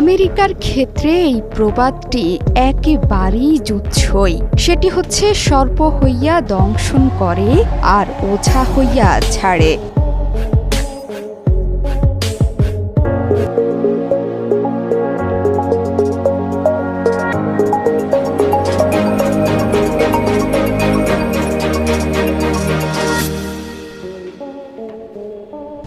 আমেরিকার ক্ষেত্রে এই প্রবাদটি একেবারেই জুৎসই। সেটি হচ্ছে সর্প হইয়া দংশন করে আর ওঝা হইয়া ছাড়ে।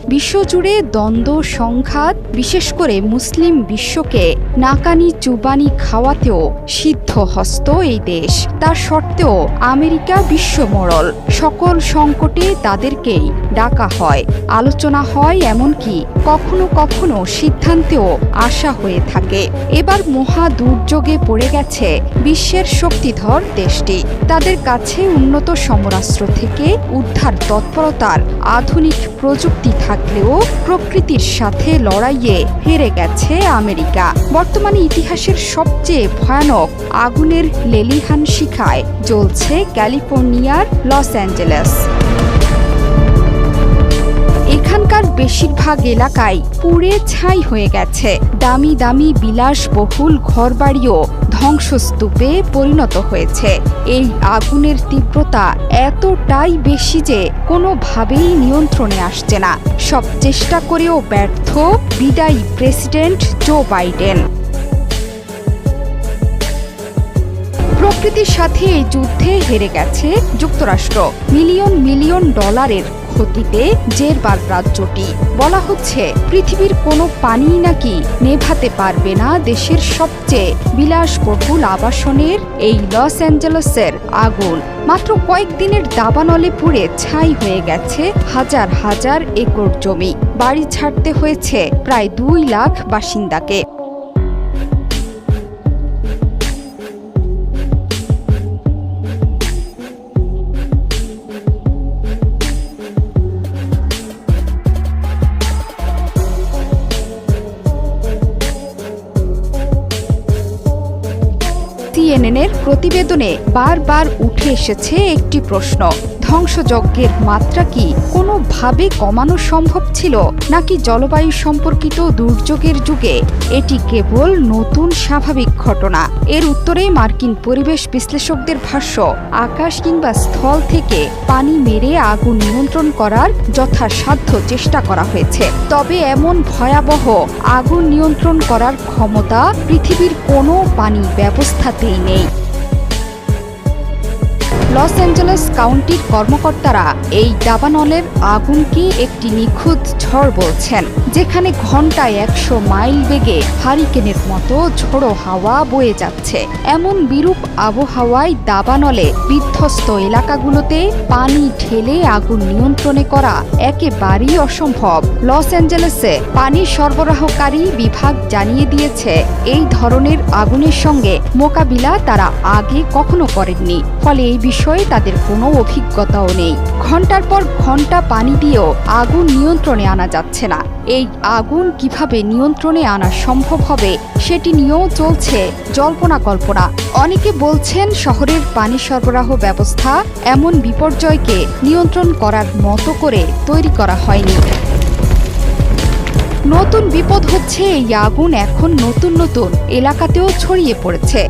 বিশ্বজুড়ে দ্বন্দ্ব সংঘাত বিশেষ করে মুসলিম বিশ্বকে নাকানি চুবানি খাওয়াতেও সিদ্ধ হস্ত এই দেশ। তার সত্ত্বেও আমেরিকা বিশ্বমরল। সকল সংকটে তাদেরকেই ডাকা হয়। আলোচনা হয় এমনকি কখনো কখনো সিদ্ধান্তেও আশা হয়ে থাকে। এবার মহা দুর্যোগে পড়ে গেছে বিশ্বের শক্তিধর দেশটি। তাদের কাছে উন্নত সমরাস্ত্র থেকে উদ্ধার তৎপরতার আধুনিক প্রযুক্তি থাকলেও প্রকৃতির সাথে লড়াইয়ে হেরে গেছে আমেরিকা। বর্তমানে ইতিহাসের সবচেয়ে ভয়ানক আগুনের লেলিহান শিখায় জ্বলছে ক্যালিফোর্নিয়ার লস অ্যাঞ্জেলেস। বেশিরভাগ এলাকায় পুড়ে ছাই হয়ে গেছে। দামি দামি বিলাসবহুল ঘরবাড়িও ধ্বংসস্তূপে পরিণত হয়েছে। এই আগুনের তীব্রতা এতটাই বেশি যে কোনোভাবেই নিয়ন্ত্রণে আসছে না। সব চেষ্টা করেও ব্যর্থ বিদায়ী প্রেসিডেন্ট জো বাইডেন। প্রকৃতির সাথে এই যুদ্ধে হেরে গেছে যুক্তরাষ্ট্র। মিলিয়ন মিলিয়ন ডলারের ক্ষতিতে জেরবার রাজ্যটি। বলা হচ্ছে, পৃথিবীর কোনো পানি নাকি নেভাতে পারবে না দেশের সবচেয়ে বিলাসবহুল আবাসনের এই লস অ্যাঞ্জেলসের আগুন। মাত্র কয়েকদিনের দাবানলে পুড়ে ছাই হয়ে গেছে হাজার হাজার একর জমি। বাড়ি ছাড়তে হয়েছে প্রায় দুই লাখ বাসিন্দাকে। সিএনএনের প্রতিবেদনে বারবার উঠে এসেছে একটি প্রশ্ন। ধ্বংসযজ্ঞের মাত্রা কি কোনোভাবে কমানো সম্ভব ছিল, নাকি জলবায়ু সম্পর্কিত দুর্যোগের যুগে এটি কেবল নতুন স্বাভাবিক ঘটনা? এর উত্তরে মার্কিন পরিবেশ বিশ্লেষকদের ভাষ্য, আকাশ কিংবা স্থল থেকে পানি মেরে আগুন নিয়ন্ত্রণ করার যথাসাধ্য চেষ্টা করা হয়েছে। তবে এমন ভয়াবহ আগুন নিয়ন্ত্রণ করার ক্ষমতা পৃথিবীর কোনো পানি ব্যবস্থাতেই নেই। লস অ্যাঞ্জেলেস কাউন্টির কর্মকর্তারা এই দাবানলের আগুনকে একটি নিখুঁত ঝড় বলছেন, যেখানে ঘন্টায় একশো মাইল বেগে হারিকেনের মতো ঝোড়ো হাওয়া বয়ে যাচ্ছে। এমন বিরূপ আবহাওয়ায় দাবানলে বিধ্বস্ত এলাকাগুলোতে পানি ঢেলে আগুন নিয়ন্ত্রণে করা একেবারেই অসম্ভব। লস অ্যাঞ্জেলেসে পানি সরবরাহকারী বিভাগ জানিয়ে দিয়েছে, এই ধরনের আগুনের সঙ্গে মোকাবিলা তারা আগে কখনো করেননি। ফলে এই বিষয়ে তাদের কোনো অভিজ্ঞতাও নেই। ঘণ্টার পর ঘণ্টা পানি দিয়েও আগুন নিয়ন্ত্রণে আনা যাচ্ছে না। এই আগুন কীভাবে নিয়ন্ত্রণে আনা সম্ভব হবে সেটি নিয়েও চলছে জল্পনা কল্পনা। অনেকে বলছেন শহরের পানি সরবরাহ ব্যবস্থা এমন বিপর্যয়কে নিয়ন্ত্রণ করার মতো করে তৈরি করা হয়নি। নতুন বিপদ হচ্ছে এই আগুন এখন নতুন নতুন এলাকাতেও ছড়িয়ে পড়েছে।